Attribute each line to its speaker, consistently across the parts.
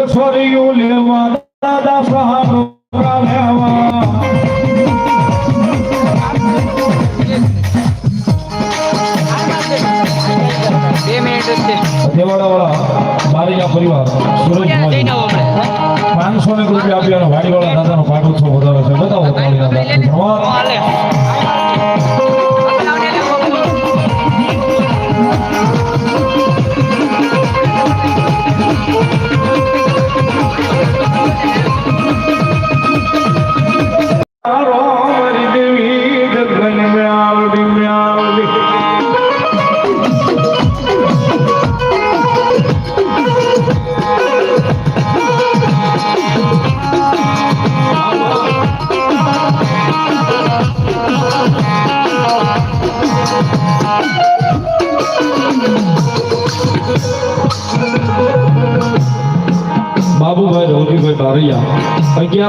Speaker 1: Meus farinhos levantados pra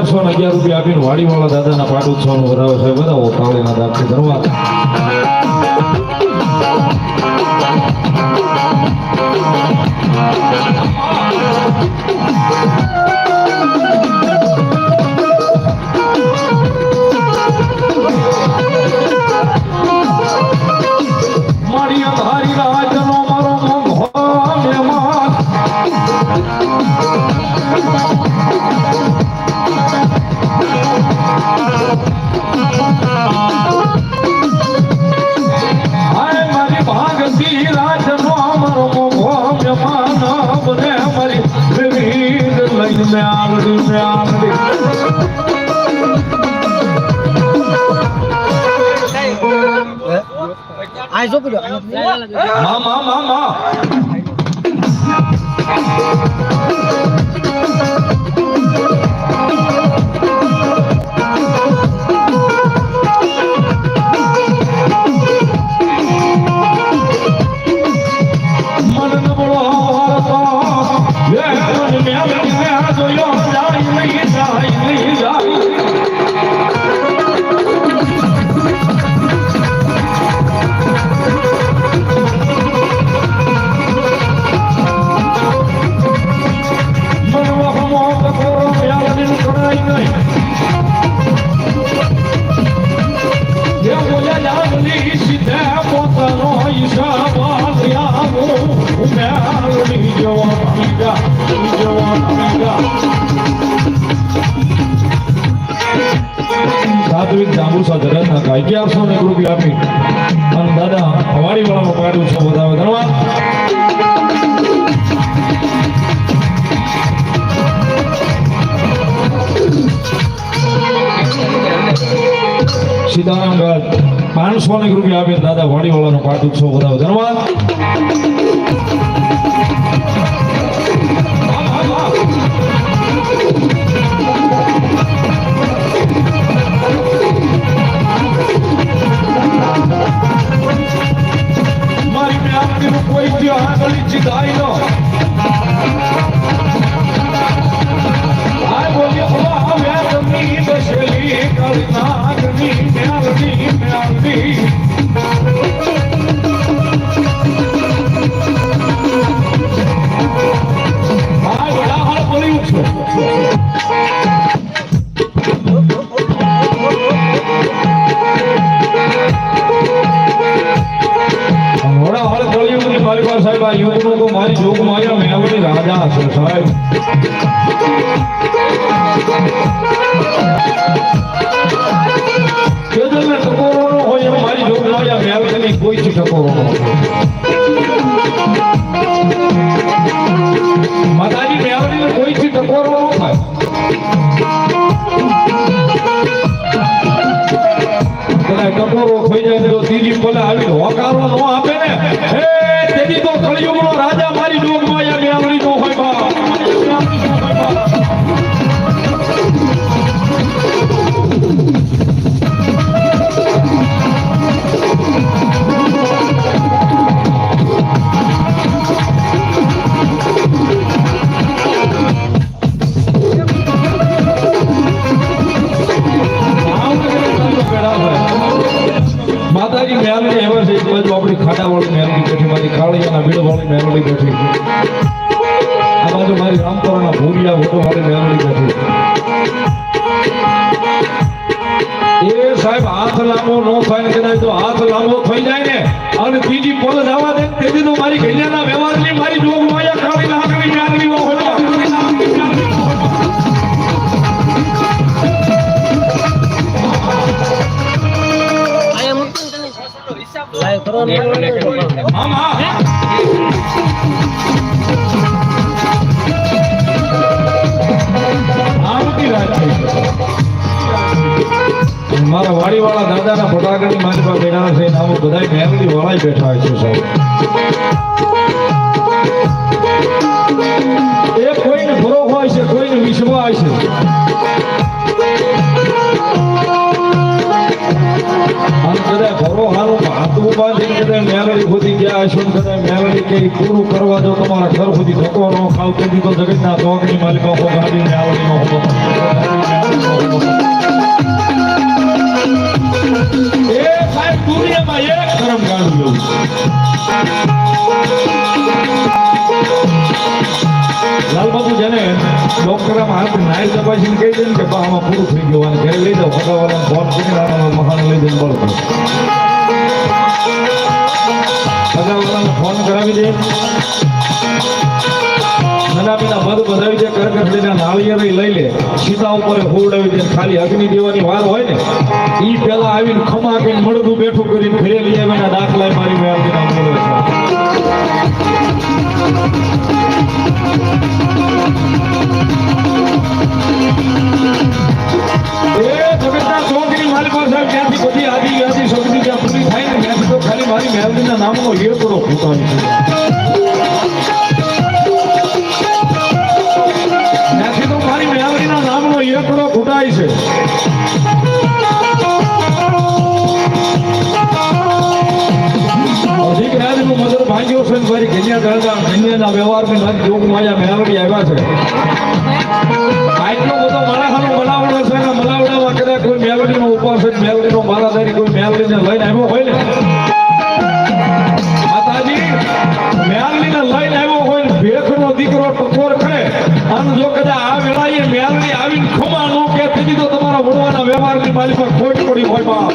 Speaker 1: અગિયારસો ને અગિયાર રૂપિયા આપીને વાડીવાળા દાદાના પાટું છ નું વધારો છે. વધાવો કાવળીના દાખલ ધન્યવાદ Thank
Speaker 2: આ છોકરો
Speaker 1: માં માં માં માં સાત્વિક જાંબુસા ધરાના ગાયકી આપશો ને ગ્રુપ આપી. અને દાદા હવાડી વાળામાં પાડું છું બધા ધન્યવાદ સીતારામ પાંચસો ને રૂપિયા આપે દાદા વાડીવાળાનો પાઠ ઉત્સવ બધા ધન્યવાદ બીજી બોલે આવી હોકારો ન આપે ને. ખાળી અને મીડવાળી મેલડી બેઠી આ બાજુ મારી રામપરાના ભૂરિયા વોટોવાળી મેલડી બેઠી એ સાહેબ હાથ લાંબો નો થાય ને કદાચ તો હાથ લાંબો થઈ જાય ને. અને ત્રીજી પોલ જવા દે તેથી તો મારી ઘડિયાના વ્યવહારની મારી જોગ માયા ખાલી લાકડી ચાલવી હોય
Speaker 2: તમે.
Speaker 1: વાડી વાળા. મારા દાદાના ફટાકડની મારી પાસે બેઠા છે આમાં બધા ફેમિલી વાળા બેઠા છે સાહેબ મેલડી ખોદી ગયા કદાચ મેલડી કઈ પૂરું કરવા જો તમારા ઘર સુધી ધક્કો ન ખાવ, તો તો જગતના ચોકની માલિકો હો ગાડી મેલડી નો હો એ સાહેબ, દુનિયામાં એક ધર્મ ગાડું લાલબાબુ જેને ડોક્ટરમાં હાથ નાઈ તપાસીને કહી દે ને કે બામાં પૂરું થઈ ગયું અને ઘરે લઈ જાઓ ફટાવાળાને ફોન કરીને મહાન લઈ જઈને બળતો ફટાવાળાને ફોન કરાવી દે. નનામીના મધ બધાવી દે કરકસડીના નાળિયેર લઈ લે. સીતા ઉપર હોવડાવી દે. ખાલી અગ્નિ દેવાની વાર હોય ને એ પેલા આવીને ખમા કે મળતું બેઠું કરીને ઘરે લઈ આવીને દાખલા મારી મેલડીના નામનો લે કરો. છે જ્ઞાનનું મદર ભાગ્યો છે ને મારી કન્યા દાદા કન્યાના વ્યવહારની મારી જોગ માયા મેલડી આવ્યા છે. આટલો બધો માણસનો મલાવડો છે ને મલાવડામાં કદાચ કોઈ મેલડીનો ઉપવાસ જ મેલડીનો મારાધારી કોઈ મેલડીને લઈને આવ્યો હોય ને, માતાજી મેલડીને લઈને આવ્યો હોય ને ભેખનો દીકરો ટકોર કરે. અને જો કદાચ આ વેળાએ મેળવડી આવીને ખમા નો કે તેથી તો તમારા વડવાના વ્યવહારની માલિક પર ખોટ પડી હોય બાપ.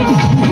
Speaker 1: Thank you.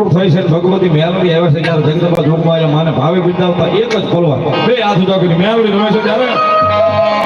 Speaker 1: ટકોર થઈ છે ભગવતી મેલડી આવે છે ત્યારે જગદંબા જોગમાં માને ભાવે બિરદાવતા એક જ ખોલવા બે હાથ ઉઠા કરી મેલડી રમે છે ત્યારે.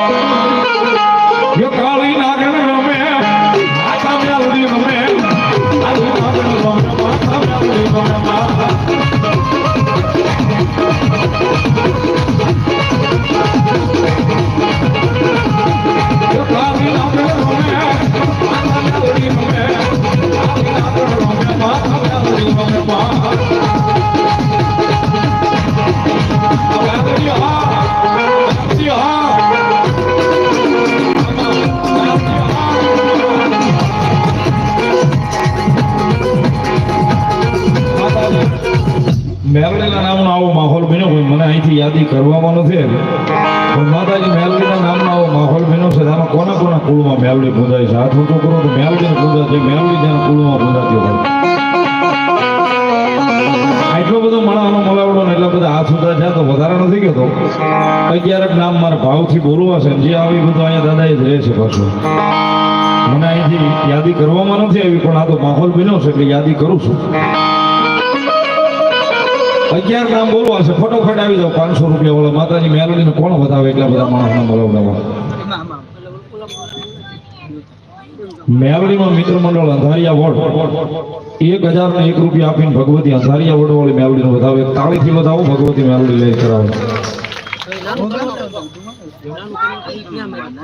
Speaker 1: કોના કોના કુળમાં મેલડી પૂજાય છે? હાથ ઊંચો કરો તો મેલડીને પૂજા છે. મેલડી જેના કુળમાં પૂજાતી હોય. એટલો બધો માણસનો મલાવડો ને એટલા બધા હાથ ઉતરા છે તો વધારે નથી કહેતો. અગિયારક નામ મારા ભાવથી બોલવા છે જે આવી બધું અહીંયા દાદા જ રહે છે પાછું. મને અહીંથી યાદી કરવામાં નથી આવી, પણ આ તો માહોલ બન્યો છે એટલે યાદી કરું છું. અગિયાર નામ બોલવા છે. ફટોફટ આવી જાવ પાંચસો રૂપિયા વાળા માતાજી મેલડીને કોણ વધાવે એટલા બધા માણસના બોલાવડાવવા મેલડીમાં મિત્ર મંડળ અંધારિયા વોર્ડ. એક હજાર ને એક રૂપિયા આપીને ભગવતી અંધારિયા વોર્ડ વાળી મેલડીને વધાવે તાળીથી વધાવો, ભગવતી મેવડી લઈ કરાવે.
Speaker 2: નાનું કરો નાનું કરો ઈ ક્યાં મારી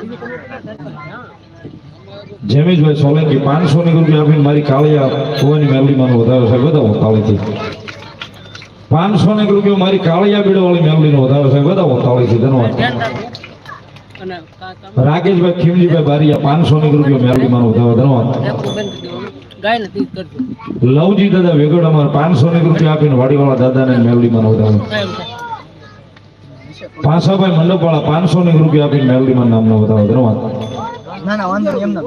Speaker 1: જેમેશભાઈ સોલંકી પાંચસો ની રૂપિયા આપીને મારી કાળિયા કુવાની મેવડીમાં વધાવે સાહેબ વધાવો તાળીથી. પાંચસો ને રૂપિયા મારી કાળિયા બીડો વાળી મેલડીનો વધાવે છે વધાવો તાળીથી, ધન્યવાદ. રાકેશભાઈ ખીમજીભાઈ બારિયા પાંચસો ની રૂપિયા મેલડીમાં વધાવે ધન્યવાદ લવજી દાદા વેગડ અમારે પાંચસો ની રૂપિયા આપીને વાડીવાળા દાદાને વધાવે
Speaker 2: કાંઈ નથી.
Speaker 1: પાસાભાઈ મંડપવાળા પાંચસો ની રૂપિયા આપીને મેલડીમાં નામનો બતાવો ધન્યવાદ
Speaker 3: ના ના વાંધો એમ ના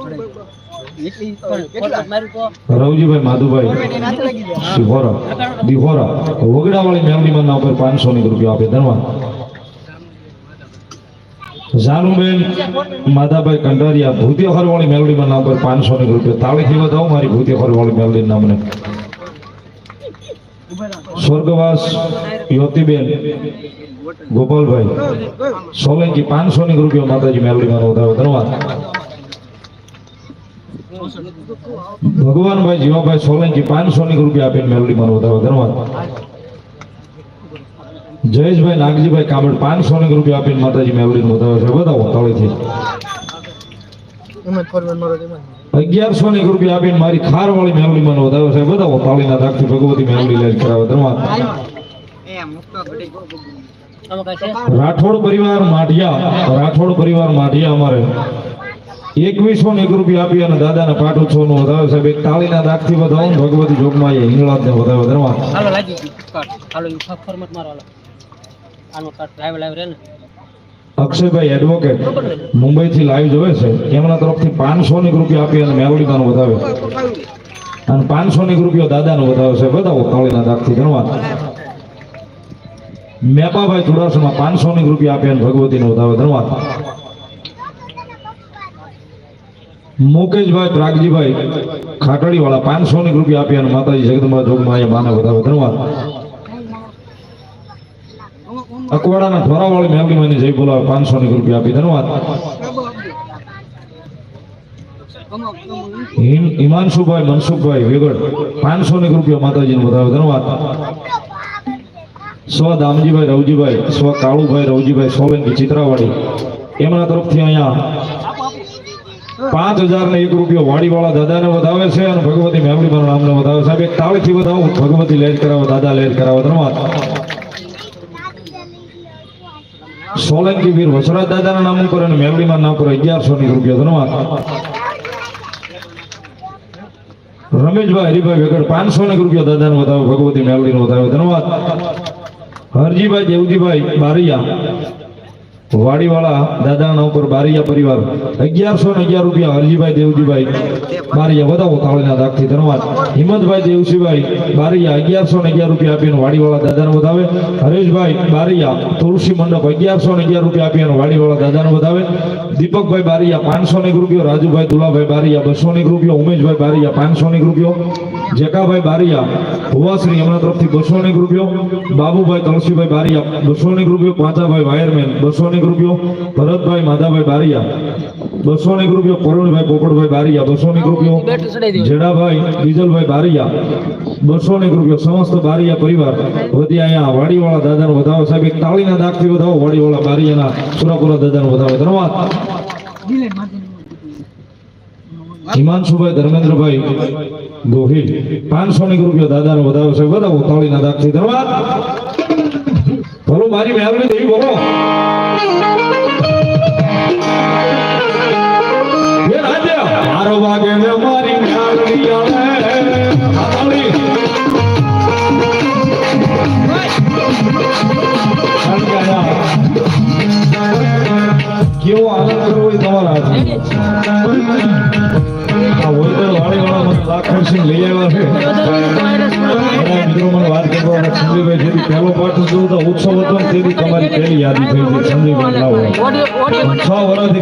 Speaker 1: રવજીભાઈ માધુભાઈ દિહોરા દિહોરા વગડાવાળી મેલડીમાં નામ પર પાંચસો ની રૂપિયા આપે ધન્યવાદ જાનુબેન માધાભાઈ કંડારિયા, ભૂતિયા હરવાળી મેલડીમાં નામ પર પાંચસો ની રૂપિયા. તાળીથી વધાવો મારી ભૂતિયા હરવાળી મેલડી નામને સ્વર્ગવાસ યોતિબેન ગોપાલભાઈ, સોલંકી પાંચસો ની રૂપિયા માતાજી મેલડીમાં વધારો. ધન્યવાદ. ભગવાનભાઈ, જીવાભાઈ સોલંકી પાંચસો ની રૂપિયા આપીને મેલડીમાં વધારો. ધન્યવાદ. જયેશભાઈ નાગજીભાઈ કાબડ પાંચસો ને રૂપિયા આપીને માતાજી મેલડીને બતાવે છે. બતાવો તાળીથી. અગિયારસો ને રૂપિયા આપીને મારી ખાર વાળી મેલડીમાં વધાવે છે. વધાવો તાળીના દાખથી ભગવતી મેવડી લઈ કરાવે. ધન્યવાદ. રાઠોડ પરિવાર માઢિયા રાઠોડ પરિવાર માઢિયા અમારે. એકવીસો ને એક રૂપિયા આપી અને દાદાના પાઠ ઉત્સવનું વધાવે સાહેબ એક તાળીના દાખથી વધાવો ભગવતી જોગમાં એ હિંગળાજ ને વધાવે ધન્યવાદ
Speaker 2: આનો કાટ લાઈવ લાઈવ રહે ને
Speaker 1: અક્ષયભાઈ એડવોકેટ મુંબઈથી લાઈવ જોવે છે. એમના તરફથી પાંચસો ની રૂપિયા આપી અને મેલોડીમાં વધાવે અને પાંચસો ની રૂપિયા દાદાનો વધાવે છે. બતાવો તાળીના દાખથી ધન્યવાદ મેપાભાઈ ચુડાસમા પાંચસો ની રૂપિયા આપી અને ભગવતીનો વધાવે ધન્યવાદ મુકેશભાઈ પ્રાગજીભાઈ ખાટડી વાળા પાંચસો ની રૂપિયા આપી અને માતાજી જગદંબા જોગમાં અહીંયા વધાવે અકવાડાના ધોરાવાળી મેલડીમાંની જય બોલાવે પાંચસો ની રૂપિયા આપી. ધન્યવાદ. હિમ- હિમાંશુભાઈ, મનસુખભાઈ, વેગડ. પાંચસો ની રૂપિયા માતાજીને બતાવે ધન્યવાદ. સ્વ દામજીભાઈ, રવજીભાઈ, સ્વ કાળુભાઈ, રવજીભાઈ સોલંકી ચિત્રાવાડી. એમના તરફથી અહીંયા પાંચ હજાર ને એક રૂપિયો વાડીવાળા દાદાને વધાવે છે અને ભગવતી મેમડીમાના નામને વધાવે સાહેબ, એક તાળીથી વધાવો, ભગવતી લેજ કરાવો, દાદા લેજ કરાવો. ધન્યવાદ. સોલંકી વીર વસરાજ દાદાના નામ ઉપર અને મેવડીમાં નામ પર અગિયારસો ની રૂપિયા. ધન્યવાદ. રમેશભાઈ, હરિભાઈ વેગડ પાંચસો ને રૂપિયા દાદાનો વધારો, ભગવતી મેલડીનો વધાવે ધન્યવાદ. હરજીભાઈ, દેવજીભાઈ બારિયા. વાડીવાળા દાદાના ઉપર બારિયા પરિવાર અગિયારસો ને અગિયાર રૂપિયા હરજીભાઈ દેવજીભાઈ બારિયા વધાવો તાળીના દાખથી ધનવાદ. હિંમતભાઈ દેવસીભાઈ બારિયા અગિયારસો ને અગિયાર રૂપિયા આપીને વાડીવાળા દાદાને વધાવે. હરેશભાઈ બારિયા તુલસી મંડપ અગિયારસો ને અગિયાર રૂપિયા આપીને વાડીવાળા દાદાને વધાવે. દીપકભાઈ બારિયા પાંચસો ની રૂપિયો, રાજુભાઈ દુલાભાઈ બારિયા બસો ને રૂપિયો, ઉમેશભાઈ બારિયા પાંચસો ની રૂપિયો જેકાભાઈ બારિયા ભુવાશ્રી એમના તરફથી બસો ને રૂપિયો, બાબુભાઈ તલસીભાઈ બારિયા બસો ને રૂપિયો પાંચાભાઈ વાયરમેન બસો ની રૂપિયો ભરતભાઈ માધાભાઈ બારિયા. બસો એક રૂપિયો કરુણભાઈ પોપટભાઈ બારિયા. બસો એક રૂપિયો જેડાભાઈ ડીઝલભાઈ બારિયા. બસો એક રૂપિયો સમસ્ત બારિયા પરિવાર. વધી અહીંયા વાડીવાળા દાદાનો વધાવો સાહેબ એક તાળીના દાખથી વધાવો વાડીવાળા બારિયાના સુરાપુરા દાદાનો વધાવો ધન્યવાદ. હિમાંશુભાઈ ધર્મેન્દ્રભાઈ ગોહિલ. પાંચસો ની રૂપિયા દાદાનો વધાવો છે. વધાવો તાળીના દાખથી ધન્યવાદ. ભલો મારી મહેરબાની દેવી બોલો. કેવો આનંદ કરવો એ તમારા. આ વોલ્ટર વાળીવાળા મને લાખ લઈ આવ્યા છે. ઘણા મિત્રો તમારી પહેલી યાદી થઈ છે. સંજયભાઈ, લાવો. છ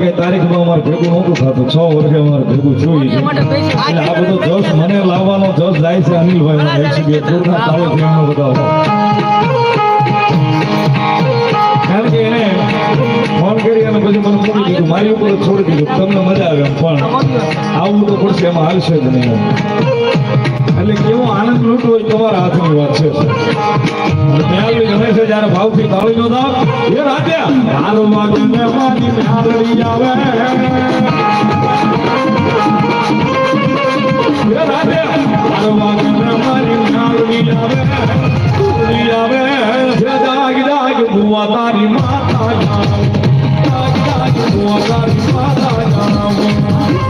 Speaker 1: કઈ તારીખમાં અમારે ભેગું નહોતું થતું. છ વર્ષે અમારે ભેગું જોઈ છે.
Speaker 2: માટે પૈસા
Speaker 1: એટલે આ બધો જસ મને લાવવાનો જસ જાય છે અનિલભાઈ મને એક બે જોરદાર તાળીથી બતાવો કારણ કે એને ફોન કરી મારી ઉપર છોડી દીધું. તમને મજા પણ આવું તો પડશે, એમાં હાલશે જ નહીં. એટલે કેવો આનંદ લૂંટવો એ તમારા હાથની વાત છે. મેળવી ગમે છે જ્યારે ભાવથી તાળીનો દાવ એ રાજા, મારો વાગને મારી મેળવી આવે. એ રાજા, મારો આવે. આવે. જાગ જાગ બુઆ તારી માતા જાગ જાગ બુઆ તારી માતા જાવ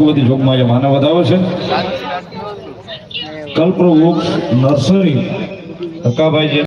Speaker 1: ભગવતી જોગમાં એ માનવ વધાવે છે. કલ્પવૃક્ષ નર્સરી. ધક્કાભાઈ